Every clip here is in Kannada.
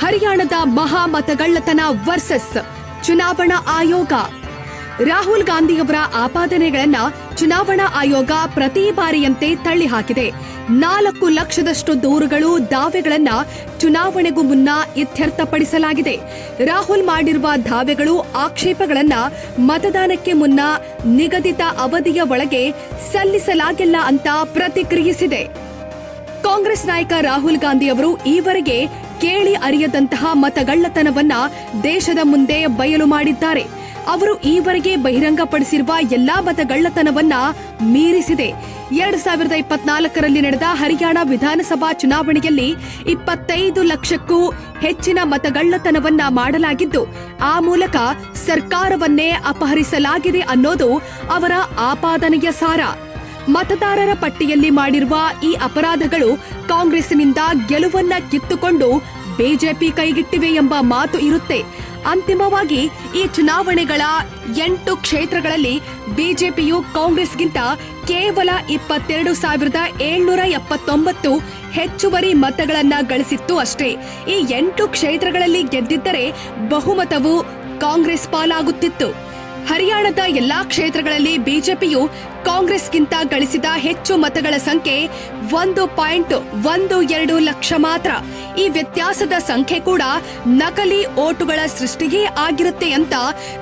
ಹರಿಯಾಣದ ಮಹಾ ಮತಗಳ್ಳತನ ವರ್ಸಸ್ ಚುನಾವಣಾ ಆಯೋಗ. ರಾಹುಲ್ ಗಾಂಧಿಯವರ ಆಪಾದನೆಗಳನ್ನ ಚುನಾವಣಾ ಆಯೋಗ ಪ್ರತಿ ಬಾರಿಯಂತೆ ತಳ್ಳಿ ಹಾಕಿದೆ ನಾಲ್ಕು ಲಕ್ಷದಷ್ಟು ದೂರುಗಳು ದಾವೆಗಳನ್ನ ಚುನಾವಣೆಗೂ ಮುನ್ನ ಇತ್ಯರ್ಥಪಡಿಸಲಾಗಿದೆ. ರಾಹುಲ್ ಮಾಡಿರುವ ದಾವೆಗಳು ಆಕ್ಷೇಪಗಳನ್ನ ಮತದಾನಕ್ಕೆ ಮುನ್ನ ನಿಗದಿತ ಅವಧಿಯ ಒಳಗೆ ಸಲ್ಲಿಸಲಾಗಿಲ್ಲ ಅಂತ ಪ್ರತಿಕ್ರಿಯಿಸಿದೆ. ಕಾಂಗ್ರೆಸ್ ನಾಯಕ ರಾಹುಲ್ ಗಾಂಧಿ ಅವರು ಈವರೆಗೆ ಕೇಳಿ ಅರಿಯದಂತಹ ಮತಗಳ್ಳತನವನ್ನ ದೇಶದ ಮುಂದೆ ಬಯಲು ಮಾಡಿದ್ದಾರೆ. ಅವರು ಈವರೆಗೆ ಬಹಿರಂಗಪಡಿಸಿರುವ ಎಲ್ಲಾ ಮತಗಳ್ಳತನವನ್ನ ಮೀರಿಸಿದೆ. ಎರಡ್ ಸಾವಿರದ ಇಪ್ಪತ್ನಾಲ್ಕರಲ್ಲಿ ನಡೆದ ಹರಿಯಾಣ ವಿಧಾನಸಭಾ ಚುನಾವಣೆಯಲ್ಲಿ ಇಪ್ಪತ್ತೈದು ಲಕ್ಷಕ್ಕೂ ಹೆಚ್ಚಿನ ಮತಗಳ್ಳತನವನ್ನ ಮಾಡಲಾಗಿದ್ದು, ಆ ಮೂಲಕ ಸರ್ಕಾರವನ್ನೇ ಅಪಹರಿಸಲಾಗಿದೆ ಅನ್ನೋದು ಅವರ ಆಪಾದನೆಯ ಸಾರ. ಮತದಾರರ ಪಟ್ಟಿಯಲ್ಲಿ ಮಾಡಿರುವ ಈ ಅಪರಾಧಗಳು ಕಾಂಗ್ರೆಸ್ನಿಂದ ಗೆಲುವನ್ನ ಕಿತ್ತುಕೊಂಡು ಬಿಜೆಪಿ ಕೈಗಿಟ್ಟಿವೆ ಎಂಬ ಮಾತು ಇರುತ್ತೆ. ಅಂತಿಮವಾಗಿ ಈ ಚುನಾವಣೆಗಳ ಎಂಟು ಕ್ಷೇತ್ರಗಳಲ್ಲಿ ಬಿಜೆಪಿಯು ಕಾಂಗ್ರೆಸ್ಗಿಂತ ಕೇವಲ ಇಪ್ಪತ್ತೆರಡು ಸಾವಿರದ ಏಳ್ನೂರ ಎಪ್ಪತ್ತೊಂಬತ್ತು ಹೆಚ್ಚುವರಿ ಮತಗಳನ್ನ ಗಳಿಸಿತ್ತು ಅಷ್ಟೇ. ಈ ಎಂಟು ಕ್ಷೇತ್ರಗಳಲ್ಲಿ ಗೆದ್ದಿದ್ದರೆ ಬಹುಮತವು ಕಾಂಗ್ರೆಸ್ ಪಾಲಾಗುತ್ತಿತ್ತು. ಹರಿಯಾಣದ ಎಲ್ಲಾ ಕ್ಷೇತ್ರಗಳಲ್ಲಿ ಬಿಜೆಪಿಯು ಕಾಂಗ್ರೆಸ್ಗಿಂತ ಗಳಿಸಿದ ಹೆಚ್ಚು ಮತಗಳ ಸಂಖ್ಯೆ ಒಂದು ಪಾಯಿಂಟ್ ಒಂದು ಎರಡು ಲಕ್ಷ ಮಾತ್ರ. ಈ ವ್ಯತ್ಯಾಸದ ಸಂಖ್ಯೆ ಕೂಡ ನಕಲಿ ಓಟುಗಳ ಸೃಷ್ಟಿಗೆ ಆಗಿರುತ್ತೆ ಅಂತ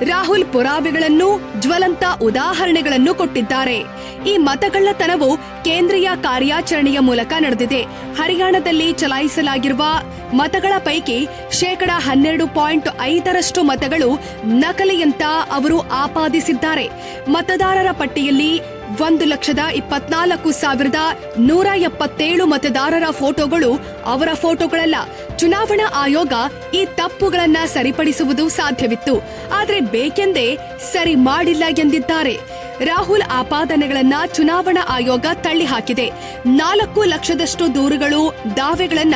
ರಾಹುಲ್ ಪುರಾವೆಗಳನ್ನು ಜ್ವಲಂತ ಉದಾಹರಣೆಗಳನ್ನು ಕೊಟ್ಟಿದ್ದಾರೆ. ಈ ಮತಗಳ್ಳತನವು ಕೇಂದ್ರೀಯ ಕಾರ್ಯಾಚರಣೆಯ ಮೂಲಕ ನಡೆದಿದೆ. ಹರಿಯಾಣದಲ್ಲಿ ಚಲಾಯಿಸಲಾಗಿರುವ ಮತಗಳ ಪೈಕಿ ಶೇಕಡ ಹನ್ನೆರಡು ಪಾಯಿಂಟ್ ಐದರಷ್ಟು ಮತಗಳು ನಕಲಿ ಅಂತ ಅವರು ಆಪಾದಿಸಿದ್ದಾರೆ. ಮತದಾರರ ಪಟ್ಟಿಯಲ್ಲಿ ಒಂದು ಲಕ್ಷದ ಇಪ್ಪತ್ನಾಲ್ಕು ಸಾವಿರದ ನೂರ ಎಪ್ಪತ್ತೇಳು ಮತದಾರರ ಫೋಟೋಗಳು ಅವರ ಫೋಟೋಗಳಲ್ಲ. ಚುನಾವಣಾ ಆಯೋಗ ಈ ತಪ್ಪುಗಳನ್ನ ಸರಿಪಡಿಸುವುದು ಸಾಧ್ಯವಿತ್ತು. ಆದರೆ ಬೇಕೆಂದೇ ಸರಿ ಮಾಡಿಲ್ಲ ಎಂದಿದ್ದಾರೆ. ರಾಹುಲ್ ಆಪಾದನೆಗಳನ್ನ ಚುನಾವಣಾ ಆಯೋಗ ತಳ್ಳಿ ಹಾಕಿದೆ ನಾಲ್ಕು ಲಕ್ಷದಷ್ಟು ದೂರುಗಳು ದಾವೆಗಳನ್ನ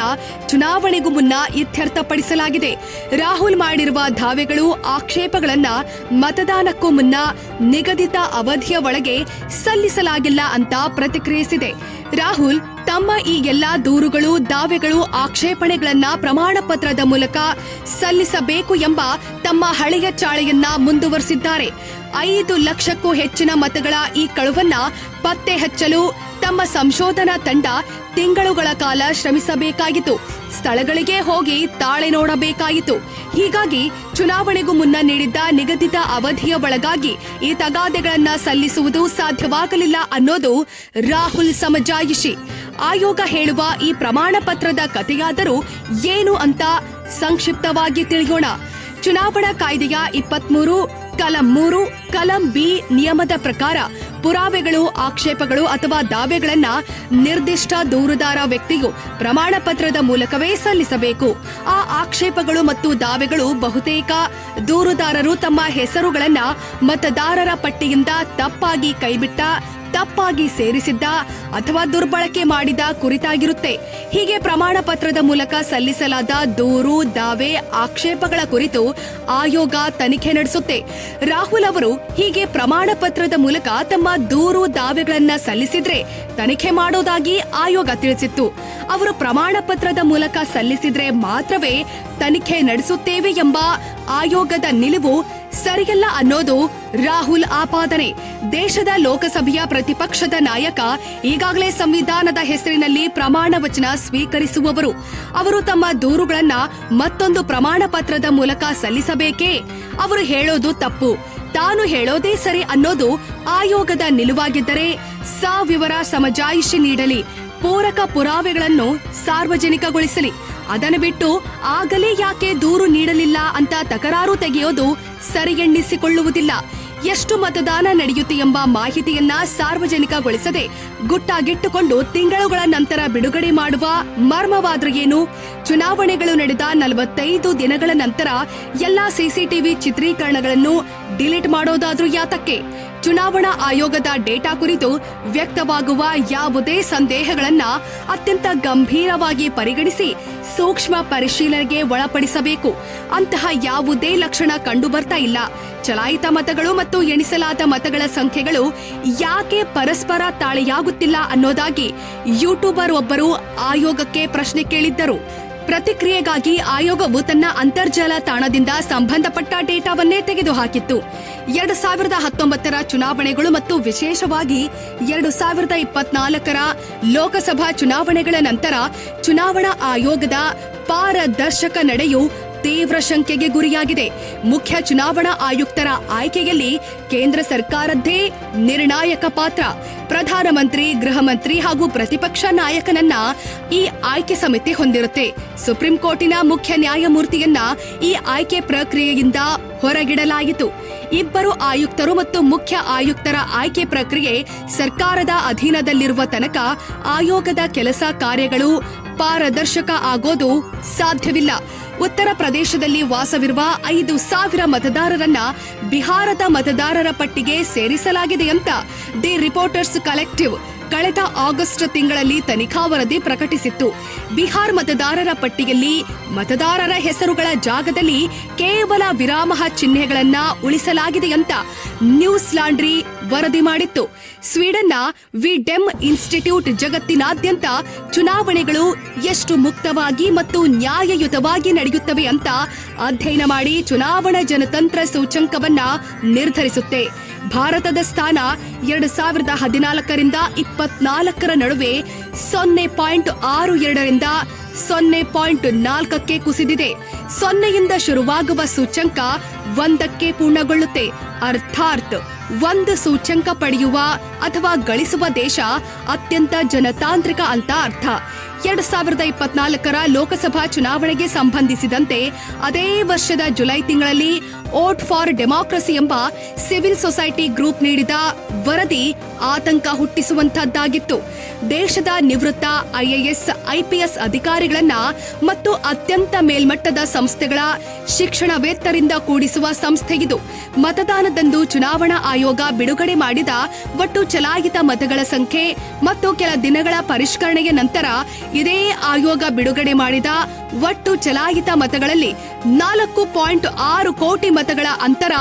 ಚುನಾವಣೆಗೂ ಮುನ್ನ ಇತ್ಯರ್ಥಪಡಿಸಲಾಗಿದೆ. ರಾಹುಲ್ ಮಾಡಿರುವ ದಾವೆಗಳು ಆಕ್ಷೇಪಗಳನ್ನ ಮತದಾನಕ್ಕೂ ಮುನ್ನ ನಿಗದಿತ ಅವಧಿಯ ಒಳಗೆ ಸಲ್ಲಿಸಲಾಗಿಲ್ಲ ಅಂತ ಪ್ರತಿಕ್ರಿಯಿಸಿದೆ. ರಾಹುಲ್ ತಮ್ಮ ಈ ಎಲ್ಲಾ ದೂರುಗಳು, ದಾವೆಗಳು ಆಕ್ಷೇಪಣೆಗಳನ್ನ ಪ್ರಮಾಣ ಪತ್ರದ ಮೂಲಕ ಸಲ್ಲಿಸಬೇಕು ಎಂಬ ತಮ್ಮ ಹಳೆಯ ಚಾಳೆಯನ್ನ ಮುಂದುವರೆಸಿದ್ದಾರೆ. ಐದು ಲಕ್ಷಕ್ಕೂ ಹೆಚ್ಚಿನ ಮತಗಳ ಈ ಕಳುವನ್ನ ಪತ್ತೆ ಹಚ್ಚಲು ತಮ್ಮ ಸಂಶೋಧನಾ ತಂಡ ತಿಂಗಳುಗಳ ಕಾಲ ಶ್ರಮಿಸಬೇಕಾಗಿತ್ತು. ಸ್ಥಳಗಳಿಗೆ ಹೋಗಿ ತಾಳೆ ನೋಡಬೇಕಾಯಿತು. ಹೀಗಾಗಿ ಚುನಾವಣೆಗೂ ಮುನ್ನ ನೀಡಿದ್ದ ನಿಗದಿತ ಅವಧಿಯ ಒಳಗಾಗಿ ಈ ತಗಾದೆಗಳನ್ನ ಸಲ್ಲಿಸುವುದು ಸಾಧ್ಯವಾಗಲಿಲ್ಲ ಅನ್ನೋದು ರಾಹುಲ್ ಸಮಜಾಯಿಷಿ. ಆಯೋಗ ಹೇಳುವ ಈ ಪ್ರಮಾಣ ಪತ್ರದ ಕಥೆಯಾದರೂ ಏನು ಅಂತ ಸಂಕ್ಷಿಪ್ತವಾಗಿ ತಿಳಿಯೋಣ. ಚುನಾವಣಾ ಕಾಯ್ದೆಯ ಇಪ್ಪತ್ಮೂರು ಕಲಂ ಮೂರು, ಕಲಂ ಬಿ ನಿಯಮದ ಪ್ರಕಾರ ಪುರಾವೆಗಳು, ಆಕ್ಷೇಪಗಳು ಅಥವಾ ದಾವೆಗಳನ್ನ ನಿರ್ದಿಷ್ಟ ದೂರುದಾರ ವ್ಯಕ್ತಿಯು ಪ್ರಮಾಣ ಪತ್ರದ ಮೂಲಕವೇ ಸಲ್ಲಿಸಬೇಕು. ಆ ಆಕ್ಷೇಪಗಳು ಮತ್ತು ದಾವೆಗಳು ಬಹುತೇಕ ದೂರುದಾರರು ತಮ್ಮ ಹೆಸರುಗಳನ್ನ ಮತದಾರರ ಪಟ್ಟಿಯಿಂದ ತಪ್ಪಾಗಿ ಕೈಬಿಟ್ಟ ತಪ್ಪಾಗಿ ಸೇರಿಸಿದ್ದ ಅಥವಾ ದುರ್ಬಳಕೆ ಮಾಡಿದ ಕುರಿತಾಗಿರುತ್ತೆ. ಹೀಗೆ ಪ್ರಮಾಣ ಪತ್ರದ ಮೂಲಕ ಸಲ್ಲಿಸಲಾದ ದೂರು, ದಾವೆ, ಆಕ್ಷೇಪಗಳ ಕುರಿತು ಆಯೋಗ ತನಿಖೆ ನಡೆಸುತ್ತೆ. ರಾಹುಲ್ ಅವರು ಹೀಗೆ ಪ್ರಮಾಣ ಪತ್ರದ ಮೂಲಕ ತಮ್ಮ ದೂರು, ದಾವೆಗಳನ್ನ ಸಲ್ಲಿಸಿದ್ರೆ ತನಿಖೆ ಮಾಡೋದಾಗಿ ಆಯೋಗ ತಿಳಿಸಿತ್ತು. ಅವರು ಪ್ರಮಾಣ ಪತ್ರದ ಮೂಲಕ ಸಲ್ಲಿಸಿದ್ರೆ ಮಾತ್ರವೇ ತನಿಖೆ ನಡೆಸುತ್ತೇವೆ ಎಂಬ ಆಯೋಗದ ನಿಲುವು ಸರಿಯಲ್ಲ ಅನ್ನೋದು ರಾಹುಲ್ ಆಪಾದನೆ. ದೇಶದ ಲೋಕಸಭೆಯ ಪ್ರತಿಪಕ್ಷದ ನಾಯಕ ಈಗಾಗಲೇ ಸಂವಿಧಾನದ ಹೆಸರಿನಲ್ಲಿ ಪ್ರಮಾಣ ವಚನ ಸ್ವೀಕರಿಸುವವರು. ಅವರು ತಮ್ಮ ದೂರುಗಳನ್ನ ಮತ್ತೊಂದು ಪ್ರಮಾಣ ಪತ್ರದ ಮೂಲಕ ಸಲ್ಲಿಸಬೇಕೇ? ಅವರು ಹೇಳೋದು ತಪ್ಪು. ತಾನು ಹೇಳೋದೇ ಸರಿ ಅನ್ನೋದು ಆಯೋಗದ ನಿಲುವಾಗಿದ್ದರೆ ಸಾವಿವರ ಸಮಜಾಯಿಷಿ ನೀಡಲಿ. ಪೂರಕ ಪುರಾವೆಗಳನ್ನು ಸಾರ್ವಜನಿಕಗೊಳಿಸಲಿ. ಅದನ್ನು ಬಿಟ್ಟು ಆಗಲೇ ಯಾಕೆ ದೂರು ನೀಡಲಿಲ್ಲ ಅಂತ ತಕರಾರು ತೆಗೆಯೋದು ಸರಿಯೆಣ್ಣಿಸಿಕೊಳ್ಳುವುದಿಲ್ಲ. ಎಷ್ಟು ಮತದಾನ ನಡೆಯುತ್ತೆ ಎಂಬ ಮಾಹಿತಿಯನ್ನ ಸಾರ್ವಜನಿಕಗೊಳಿಸದೆ ಗುಟ್ಟಾಗಿಟ್ಟುಕೊಂಡು ತಿಂಗಳುಗಳ ನಂತರ ಬಿಡುಗಡೆ ಮಾಡುವ ಮರ್ಮವಾದ್ರೆ ಏನು? ಚುನಾವಣೆಗಳು ನಡೆದ ನಲವತ್ತೈದು ದಿನಗಳ ನಂತರ ಎಲ್ಲಾ ಸಿಸಿಟಿವಿ ಚಿತ್ರೀಕರಣಗಳನ್ನು ಡಿಲೀಟ್ ಮಾಡೋದಾದ್ರೂ ಯಾತಕ್ಕೆ? ಚುನಾವಣಾ ಆಯೋಗದ ಡೇಟಾ ಕುರಿತು ವ್ಯಕ್ತವಾಗುವ ಯಾವುದೇ ಸಂದೇಹಗಳನ್ನ ಅತ್ಯಂತ ಗಂಭೀರವಾಗಿ ಪರಿಗಣಿಸಿ ಸೂಕ್ಷ್ಮ ಪರಿಶೀಲನೆಗೆ ಒಳಪಡಿಸಬೇಕು. ಅಂತಹ ಯಾವುದೇ ಲಕ್ಷಣ ಕಂಡುಬರ್ತಾ ಇಲ್ಲ. ಚಲಾಯಿತ ಮತಗಳು ಮತ್ತು ಎಣಿಸಲಾದ ಮತಗಳ ಸಂಖ್ಯೆಗಳು ಯಾಕೆ ಪರಸ್ಪರ ತಾಳೆಯಾಗುತ್ತಿಲ್ಲ ಅನ್ನೋದಾಗಿ ಯೂಟ್ಯೂಬರ್ ಒಬ್ಬರು ಆಯೋಗಕ್ಕೆ ಪ್ರಶ್ನೆ ಕೇಳಿದ್ದರು. ಪ್ರತಿಕ್ರಿಯೆಗಾಗಿ ಆಯೋಗವು ತನ್ನ ಅಂತರ್ಜಾಲ ತಾಣದಿಂದ ಸಂಬಂಧಪಟ್ಟ ಡೇಟಾವನ್ನೇ ತೆಗೆದುಹಾಕಿತ್ತು. ಎರಡು ಸಾವಿರದ ಹತ್ತೊಂಬತ್ತರ ಚುನಾವಣೆಗಳು ಮತ್ತು ವಿಶೇಷವಾಗಿ ಎರಡು ಸಾವಿರದ ಇಪ್ಪತ್ನಾಲ್ಕರ ಲೋಕಸಭಾ ಚುನಾವಣೆಗಳ ನಂತರ ಚುನಾವಣಾ ಆಯೋಗದ ಪಾರದರ್ಶಕ ನಡೆಯು ತೀವ್ರ ಶಂಕೆಗೆ ಗುರಿಯಾಗಿದೆ. ಮುಖ್ಯ ಚುನಾವಣಾ ಆಯುಕ್ತರ ಆಯ್ಕೆಯಲ್ಲಿ ಕೇಂದ್ರ ಸರ್ಕಾರದ್ದೇ ನಿರ್ಣಾಯಕ ಪಾತ್ರ. ಪ್ರಧಾನಮಂತ್ರಿ, ಗೃಹ ಮಂತ್ರಿ ಹಾಗೂ ಪ್ರತಿಪಕ್ಷ ನಾಯಕನನ್ನ ಈ ಆಯ್ಕೆ ಸಮಿತಿ ಹೊಂದಿರುತ್ತೆ. ಸುಪ್ರೀಂ ಕೋರ್ಟಿನ ಮುಖ್ಯ ನ್ಯಾಯಮೂರ್ತಿಯನ್ನ ಈ ಆಯ್ಕೆ ಪ್ರಕ್ರಿಯೆಯಿಂದ ಹೊರಗಿಡಲಾಯಿತು. ಇಬ್ಬರು ಆಯುಕ್ತರು ಮತ್ತು ಮುಖ್ಯ ಆಯುಕ್ತರ ಆಯ್ಕೆ ಪ್ರಕ್ರಿಯೆ ಸರ್ಕಾರದ ಅಧೀನದಲ್ಲಿರುವ ತನಕ ಆಯೋಗದ ಕೆಲಸ ಕಾರ್ಯಗಳು ಪಾರದರ್ಶಕ ಆಗೋದು ಸಾಧ್ಯವಿಲ್ಲ. ಉತ್ತರ ಪ್ರದೇಶದಲ್ಲಿ ವಾಸವಿರುವ ಐದು ಸಾವಿರ ಮತದಾರರನ್ನ ಬಿಹಾರದ ಮತದಾರರ ಪಟ್ಟಿಗೆ ಸೇರಿಸಲಾಗಿದೆ ಅಂತ ದಿ ರಿಪೋರ್ಟರ್ಸ್ ಕಲೆಕ್ಟಿವ್ ಕಳೆದ ಆಗಸ್ಟ್ ತಿಂಗಳಲ್ಲಿ ತನಿಖಾ ವರದಿ ಪ್ರಕಟಿಸಿತ್ತು. ಬಿಹಾರ್ ಮತದಾರರ ಪಟ್ಟಿಯಲ್ಲಿ ಮತದಾರರ ಹೆಸರುಗಳ ಜಾಗದಲ್ಲಿ ಕೇವಲ ವಿರಾಮ ಚಿಹ್ನೆಗಳನ್ನ ಉಳಿಸಲಾಗಿದೆ ಅಂತ ನ್ಯೂಸ್ ಲಾಂಡ್ರಿ ವರದಿ ಮಾಡಿತ್ತು. ಸ್ವೀಡನ್ನ ವಿ ಡೆಮ್ ಇನ್ಸ್ಟಿಟ್ಯೂಟ್ ಜಗತ್ತಿನಾದ್ಯಂತ ಚುನಾವಣೆಗಳು ಎಷ್ಟು ಮುಕ್ತವಾಗಿ ಮತ್ತು ನ್ಯಾಯಯುತವಾಗಿ ನಡೆಯುತ್ತವೆ ಅಂತ ಅಧ್ಯಯನ ಮಾಡಿ ಚುನಾವಣಾ ಜನತಂತ್ರ ಸೂಚಂಕವನ್ನ ನಿರ್ಧರಿಸುತ್ತೆ. ಭಾರತದ ಸ್ಥಾನ ಎರಡು ಸಾವಿರದ ಹದಿನಾಲ್ಕರಿಂದ ಇಪ್ಪತ್ನಾಲ್ಕರ ನಡುವೆ ಸೊನ್ನೆ ಪಾಯಿಂಟ್ ಆರು ಎರಡರಿಂದ ಸೊನ್ನೆ ಪಾಯಿಂಟ್ ನಾಲ್ಕಕ್ಕೆ ಕುಸಿದಿದೆ. ಸೊನ್ನೆಯಿಂದ ಶುರುವಾಗುವ ಸೂಚ್ಯಂಕ ಒಂದಕ್ಕೆ ಪೂರ್ಣಗೊಳ್ಳುತ್ತೆ. ಅರ್ಥಾತ್ ಒಂದು ಸೂಚ್ಯಂಕ ಪಡೆಯುವ ಅಥವಾ ಗಳಿಸುವ ದೇಶ ಅತ್ಯಂತ ಜನತಾಂತ್ರಿಕ ಅಂತ ಅರ್ಥ. ಎರಡ್ ಸಾವಿರದ ಇಪ್ಪತ್ನಾಲ್ಕರ ಲೋಕಸಭಾ ಚುನಾವಣೆಗೆ ಸಂಬಂಧಿಸಿದಂತೆ ಅದೇ ವರ್ಷದ ಜುಲೈ ತಿಂಗಳಲ್ಲಿ ಓಟ್ ಫಾರ್ ಡೆಮಾಕ್ರಸಿ ಎಂಬ ಸಿವಿಲ್ ಸೊಸೈಟಿ ಗ್ರೂಪ್ ನೀಡಿದ ವರದಿ ಆತಂಕ ಹುಟ್ಟಿಸುವಂತಹದ್ದಾಗಿತ್ತು ದೇಶದ ನಿವೃತ್ತ ಐಎಎಸ್, ಐಪಿಎಸ್ ಅಧಿಕಾರಿಗಳನ್ನ ಮತ್ತು ಅತ್ಯಂತ ಮೇಲ್ಮಟ್ಟದ ಸಂಸ್ಥೆಗಳ ಶಿಕ್ಷಣವೇತ್ತರಿಂದ ಕೂಡಿಸುವ ಸಂಸ್ಥೆ ಮತದಾನದಂದು ಚುನಾವಣಾ ಆಯೋಗ ಬಿಡುಗಡೆ ಮಾಡಿದ ಒಟ್ಟು ಚಲಾಯಿತ ಮತಗಳ ಸಂಖ್ಯೆ ಮತ್ತು ಕೆಲ ದಿನಗಳ ಪರಿಷ್ಕರಣೆಯ ನಂತರ ಇದೇ ಆಯೋಗ ಬಿಡುಗಡೆ ಮಾಡಿದ ಒಟ್ಟು ಚಲಾಯಿತ ಮತಗಳಲ್ಲಿ ನಾಲ್ಕು ಪಾಯಿಂಟ್ ಆರು ಕೋಟಿ ಮತಗಳ ಅಂತರ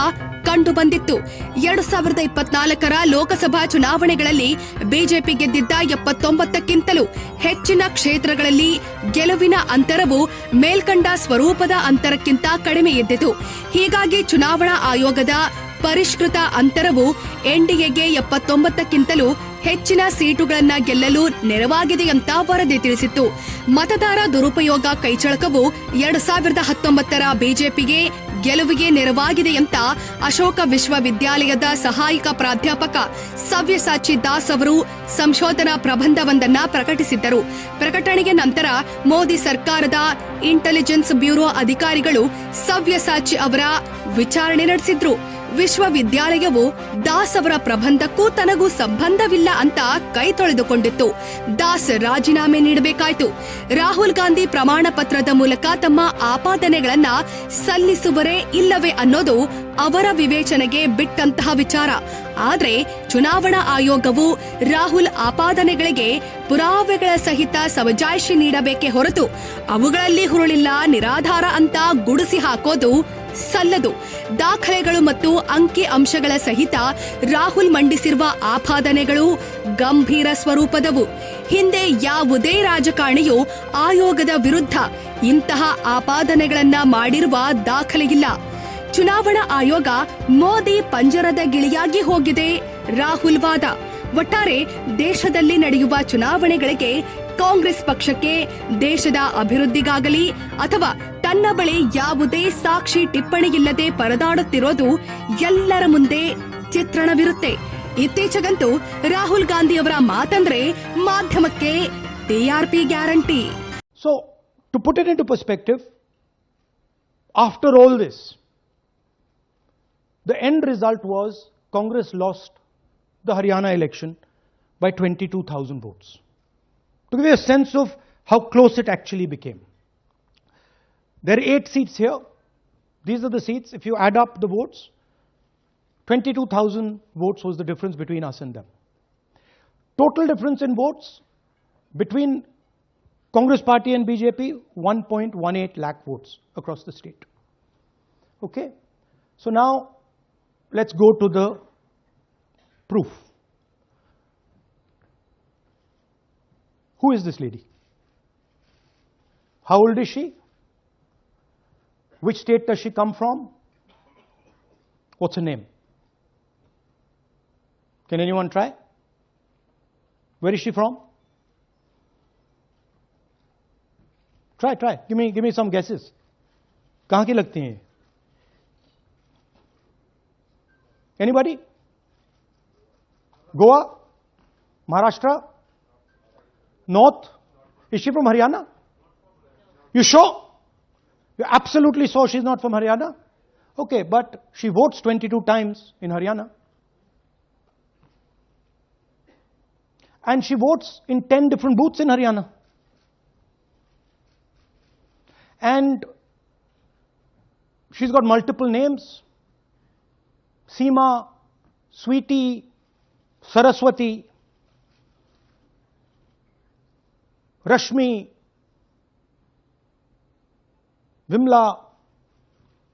ಕಂಡು ಬಂದಿತ್ತು ಎರಡು ಸಾವಿರದ ಇಪ್ಪತ್ನಾಲ್ಕರ ಲೋಕಸಭಾ ಚುನಾವಣೆಗಳಲ್ಲಿ ಬಿಜೆಪಿ ಗೆದ್ದಿದ್ದ ಎಪ್ಪತ್ತೊಂಬತ್ತಕ್ಕಿಂತಲೂ ಹೆಚ್ಚಿನ ಕ್ಷೇತ್ರಗಳಲ್ಲಿ ಗೆಲುವಿನ ಅಂತರವು ಮೇಲ್ಕಂಡ ಸ್ವರೂಪದ ಅಂತರಕ್ಕಿಂತ ಕಡಿಮೆ ಇದ್ದಿತು ಹೀಗಾಗಿ ಚುನಾವಣಾ ಆಯೋಗದ ಪರಿಷ್ಕೃತ ಅಂತರವು ಎನ್ಡಿಎಗೆ ಎಪ್ಪತ್ತೊಂಬತ್ತಕ್ಕಿಂತಲೂ ಹೆಚ್ಚಿನ ಸೀಟುಗಳನ್ನ ಗೆಲ್ಲಲು ನೆರವಾಗಿದೆ ಅಂತ ವರದಿ ತಿಳಿಸಿತ್ತು. ಮತದಾರ ದುರುಪಯೋಗ ಕೈಚಳಕವು ಎರಡ್ ಸಾವಿರದ ಹತ್ತೊಂಬತ್ತರ ಬಿಜೆಪಿಗೆ ಗೆಲುವಿಗೆ ನೆರವಾಗಿದೆ ಅಂತ ಅಶೋಕ ವಿಶ್ವವಿದ್ಯಾಲಯದ ಸಹಾಯಕ ಪ್ರಾಧ್ಯಾಪಕ ಸವ್ಯಸಾಚಿ ದಾಸ್ ಅವರು ಸಂಶೋಧನಾ ಪ್ರಬಂಧವೊಂದನ್ನ ಪ್ರಕಟಿಸಿದ್ದರು. ಪ್ರಕಟಣೆಗೆ ನಂತರ ಮೋದಿ ಸರ್ಕಾರದ ಇಂಟೆಲಿಜೆನ್ಸ್ ಬ್ಯೂರೋ ಅಧಿಕಾರಿಗಳು ಸವ್ಯಸಾಚಿ ಅವರ ವಿಚಾರಣೆ ನಡೆಸಿದ್ರು. ವಿಶ್ವವಿದ್ಯಾಲಯವು ದಾಸ್ ಅವರ ಪ್ರಬಂಧಕ್ಕೂ ತನಗೂ ಸಂಬಂಧವಿಲ್ಲ ಅಂತ ಕೈ ತೊಳೆದುಕೊಂಡಿತ್ತು. ದಾಸ್ ರಾಜೀನಾಮೆ ನೀಡಬೇಕಾಯಿತು. ರಾಹುಲ್ ಗಾಂಧಿ ಪ್ರಮಾಣ ಪತ್ರದ ಮೂಲಕ ತಮ್ಮ ಆಪಾದನೆಗಳನ್ನ ಸಲ್ಲಿಸುವರೇ ಇಲ್ಲವೇ ಅನ್ನೋದು ಅವರ ವಿವೇಚನೆಗೆ ಬಿಟ್ಟಂತಹ ವಿಚಾರ. ಆದರೆ ಚುನಾವಣಾ ಆಯೋಗವು ರಾಹುಲ್ ಆಪಾದನೆಗಳಿಗೆ ಪುರಾವೆಗಳ ಸಹಿತ ಸಮಜಾಯಿಷಿ ನೀಡಬೇಕೇ ಹೊರತು ಅವುಗಳಲ್ಲಿ ಹುರುಳಿಲ್ಲ, ನಿರಾಧಾರ ಅಂತ ಗುಡಿಸಿ ಹಾಕೋದು ಸಲ್ಲದು. ದಾಖಲೆಗಳು ಮತ್ತು ಅಂಕಿ ಅಂಶಗಳ ಸಹಿತ ರಾಹುಲ್ ಮಂಡಿಸಿರುವ ಆಪಾದನೆಗಳು ಗಂಭೀರ ಸ್ವರೂಪದವು. ಹಿಂದೆ ಯಾವುದೇ ರಾಜಕಾರಣಿಯು ಆಯೋಗದ ವಿರುದ್ಧ ಇಂತಹ ಆಪಾದನೆಗಳನ್ನ ಮಾಡಿರುವ ದಾಖಲೆಯಿಲ್ಲ. ಚುನಾವಣಾ ಆಯೋಗ ಮೋದಿ ಪಂಜರದ ಗಿಳಿಯಾಗಿ ಹೋಗಿದೆ, ರಾಹುಲ್ ವಾದ. ಒಟ್ಟಾರೆ ದೇಶದಲ್ಲಿ ನಡೆಯುವ ಚುನಾವಣೆಗಳಿಗೆ ಕಾಂಗ್ರೆಸ್ ಪಕ್ಷಕ್ಕೆ ದೇಶದ ಅಭಿವೃದ್ಧಿಗಾಗಲಿ ಅಥವಾ ನನ್ನ ಬಳಿ ಯಾವುದೇ ಸಾಕ್ಷಿ ಟಿಪ್ಪಣಿ ಇಲ್ಲದೆ ಪರದಾಡುತ್ತಿರೋದು ಎಲ್ಲರ ಮುಂದೆ ಚಿತ್ರಣವಿರುತ್ತೆ. ಇತ್ತೀಚೆಗಂತೂ ರಾಹುಲ್ ಗಾಂಧಿ ಅವರ ಮಾತಂದ್ರೆ ಮಾಧ್ಯಮಕ್ಕೆ TRP guarantee. So to put it into perspective after all this the end result was Congress lost the Haryana election by twenty two thousand votes to give a sense of how close it actually became there are eight seats here. These are the seats. If you add up the votes, 22,000 votes was the difference between us and them. Total difference in votes between Congress party and BJP, 1.18 lakh votes across the state. Okay? So now let's go to the proof. Who is this lady? How old is she? Which state does she come from? What's her name? Can anyone try? Where is she from? Try, try. Give me, give me some guesses. कहाँ की लगती हैं Anybody? Goa? Maharashtra? North? Is she from Haryana? You sure? you're absolutely sure she's not from Haryana? Okay, but she votes 22 times in Haryana. And she votes in 10 different booths in Haryana. And she's got multiple names Seema, Sweetie, Saraswati, Rashmi, Vimla.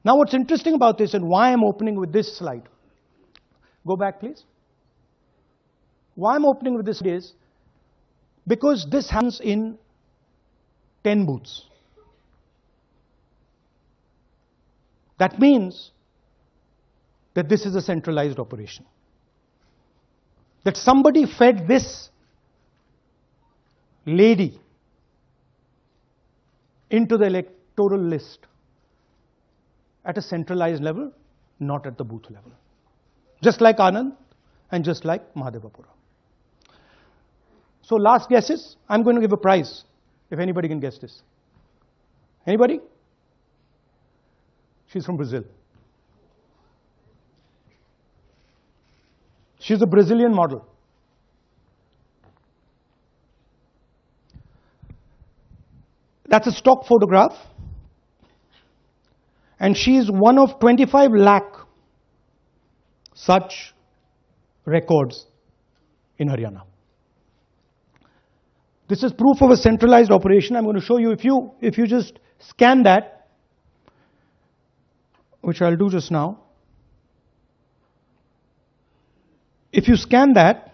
Now, what's interesting about this and why I'm opening with this slide? Go back, please. Why I'm opening with this is because this happens in 10 booths. That means that this is a centralized operation. That somebody fed this lady into the electoral list at a centralized level, not at the booth level. Just like Anand and just like Mahadevapura. So, last guesses. I'm going to give a prize if anybody can guess this. Anybody? She's from Brazil. She's a Brazilian model. That's a stock photograph. And she is one of 25 lakh such records in Haryana. This is proof of a centralized operation. I'm going to show you if you if you just scan that, which I'll do just now. If you scan that,